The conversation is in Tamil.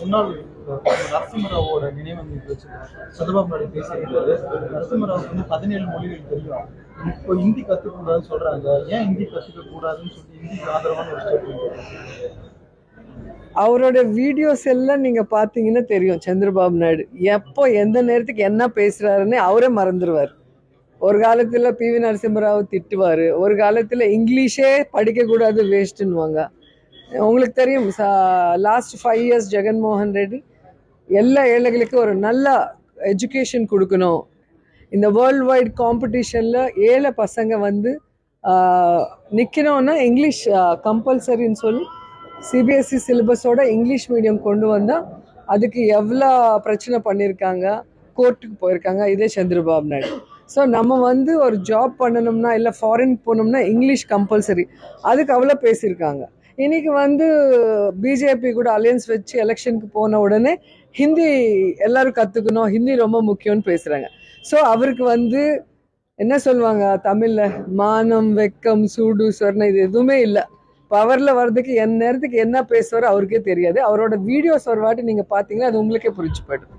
முன்னாள் நரசிம்மராவோட நினைவஞ்சலி வச்சு சந்திரபாபு நாயுடு பேசியிருக்காரு. நரசிம்மராவுக்கு வந்து பதினேழு மொழிகள் தெரியும். இப்போ ஹிந்தி கத்துக்க கூடாதுன்னு சொல்றாங்க. ஏன் ஹிந்தி கத்துக்க கூடாதுன்னு சொல்லி ஹிந்திக்கு ஆதரவான ஒரு ஸ்டேட்மெண்ட் அவரோட வீடியோஸ் எல்லாம் நீங்கள் பார்த்தீங்கன்னா தெரியும் சந்திரபாபு நாயுடு. எப்போ எந்த நேரத்துக்கு என்ன பேசுகிறாருன்னு அவரே மறந்துடுவார் ஒரு காலத்தில் பி வி நரசிம்மராவ் திட்டுவார். ஒரு காலத்தில் இங்கிலீஷே படிக்கக்கூடாது வேஸ்ட்டுன்னுவாங்க உங்களுக்கு தெரியும் last five years Jaganmohan Reddy எல்லா ஏழைகளுக்கும் ஒரு நல்ல எஜுகேஷன் கொடுக்கணும். இந்த வேர்ல்ட் வைட் காம்படிஷனில் ஏழை பசங்க வந்து நிற்கணும்னா இங்கிலீஷ் கம்பல்சரின்னு சொல்லி சிபிஎஸ்சி சிலபஸோட இங்கிலீஷ் மீடியம் கொண்டு வந்தால் அதுக்கு எவ்வளோ பிரச்சனை பண்ணியிருக்காங்க கோர்ட்டுக்கு போயிருக்காங்க இதே சந்திரபாபு நாயுடு. ஸோ நம்ம வந்து ஒரு ஜாப் பண்ணணும்னா இல்லை ஃபாரின் போனோம்னா இங்கிலீஷ் கம்பல்சரி அதுக்கு அவ்வளோ பேசியிருக்காங்க. இன்னைக்கு வந்து பிஜேபி கூட அலையன்ஸ் வச்சு எலெக்ஷனுக்கு போன உடனே ஹிந்தி எல்லாரும் கற்றுக்கணும் ஹிந்தி ரொம்ப முக்கியம்னு பேசுகிறாங்க ஸோ அவருக்கு வந்து என்ன சொல்லுவாங்க? தமிழில் மானம் வெக்கம் சூடு சொர்ணம் இது எதுவுமே இல்லை. பவரில் வர்றதுக்கு என் நேரத்துக்கு என்ன பேசுவாரோ அவருக்கே தெரியாது. அவரோட வீடியோஸ் ஒரு வாட்டி நீங்கள் பார்த்தீங்கன்னா அது உங்களுக்கே புரிஞ்சு போய்டும்.